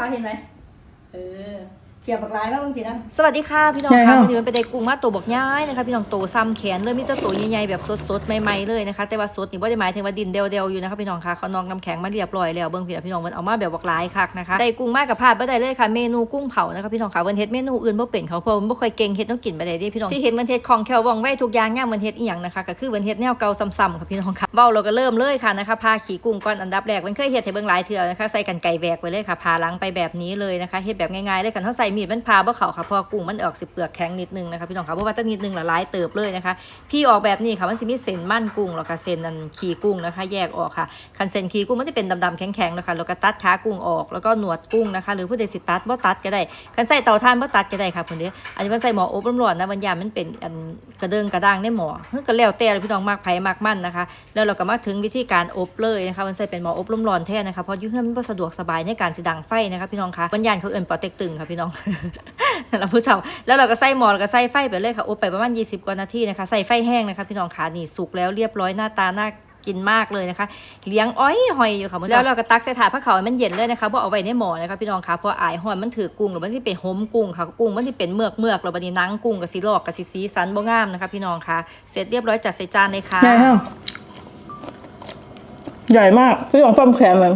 พาเห็นไหมเออ เขียบปากลายมากบางทีนะสวัสดีค่ะพี่น้องใหญ่ค่ะเนอะ วันนี้มันเป็นไดกุ้งมาตัวบอกย้ายนะคะพี่น้องโตซ้ำแขนเลยมีแต่ตัวใหญ่ๆแบบสดๆใหม่ๆเลยนะคะแต่ว่าสดนี่ว่าได้หมายถึงว่าดินเดียวๆอยู่นะคะพี่น้องค่ะเขานองน้ำแข็งมาเรียบร้อยแล้วเบิ่งพี่พี่น้องมันเอามาแบบบอกหลายคักนะคะไดกุ้งมากกับพลาดไม่ได้เลยค่ะเมนูกุ้งเผานะคะพี่น้องค่ะวันเฮ็ดเมนูอื่นบ่เป็นเขาเพราะมันบ่ค่อยเก่งเฮ็ดต้องกินไปได้เด้พี่น้องที่เฮ็ดมันเฮ็ดของแคลว่องไว้ทุกอย่างย่างมันเฮ็ดอีหยังนะคะก็คือมันเฮ็ดแนวเก่าซ้ำๆค่ะพี่น้องค่ะเว้าเราก็เริ่มเลยค่ะนะคะพาขี่กุ้งก่อนอันดับแรกมันเคยเฮ็ดให้เบิ่งหลายเทื่อนะคะใส่กันไก่แหวกไว้เลยค่ะพาหลังไปแบบนี้เลยนะคะเฮ็ดแบบง่ายๆเลยค่ะเฮาใส่มีดมันพาบ่เข้าค่ะพราะว่ากุ้งมันออกสิเปลือกแข็งนิดนึงนะคะพี่น้องค่ะเพราะว่าตั้งนิดนึงละลายเติบเลยนะคะ พี่ออกแบบนี้ค่ะมันสิมีเส้นมั่นกุ้งแล้วก็เส้นนันขีกุ้งนะคะ แยกออกค่ะคันเส้นขีกุ้งมันจะเป็นดำๆแข็งๆนะคะแล้วก็ตัดขากุ้งออกแล้วก็หนวดกุ้งนะคะ หรือผู้ใดสิตัดบ่ตัดก็ได้คันใส่เตาถ่านบ่ตัดก็ได้ค่ะคุณเด้ออันนี้มันใส่หม้ออบร้อนๆนะบางอย่ามันเป็นอันกระเดิงกระด้างในหม้อเฮ้ยก็แล้วแต่เลพี่น้องมากไผมากมั่นนะคะ แล้วเราก็มาถึงวิธีการอบเลยนะคะมันใส่เป็นหมออบร้อนแท้นะคะเพราะยุ่งเฮือนมันสะดวกสบายในการสิดังไฟนะคะพี่น้องคะบางอย่างเขาเอินปอเต็กตึงค่ะพี่น้องเราผู้ชมแล้วเราก็ใส่หม้อแล้วก็ใส่ไฟไปเลยค่ะอบไปประมาณ 20 กว่านาทีนะคะใส่ไฟแห้งนะคะพี่น้องขานี่สุกแล้วเรียบร้อยหน้าตาน่ากินมากเลยนะคะ เลี้ยงอ้อยหอยอยู่ค่ะแล้วเราก็ตักใส่ถาดผ้าขาวให้มันเย็นเลยนะคะเพราะเอาไว้ในหม้อนะคะพี่น้องคะเพราะอายหอยมันถือกุ้งหรือมันที่เป็นหมกุ้งค่ะกุ้งมันที่เป็นเมือกเมือกแล้วบัดนี้หนังกุ้งกับสีลอกกับสีสีสันบ่งามนะคะ พี่น้องคะเสร็จเรียบร้อยจัดใส่จานเลยค่ะใหญ่ฮะใหญ่มากพี่ของฟัมแขนมัน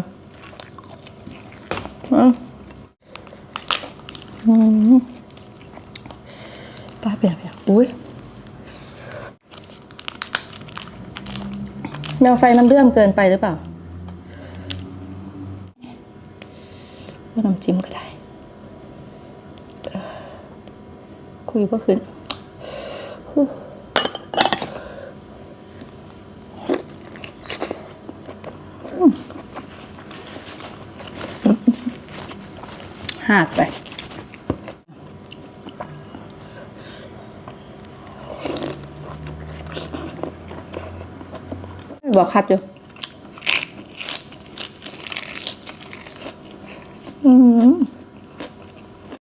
อะอืม ป้าเปลี่ยนเปลี่ยนอุ้ยแมวไฟมันเลื่อมเกินไปหรือเปล่าว่าน้ำจิ้มก็ได้เอ่อคุยเพื่อขึ้นหาดไป บอกคัดอยู่อืม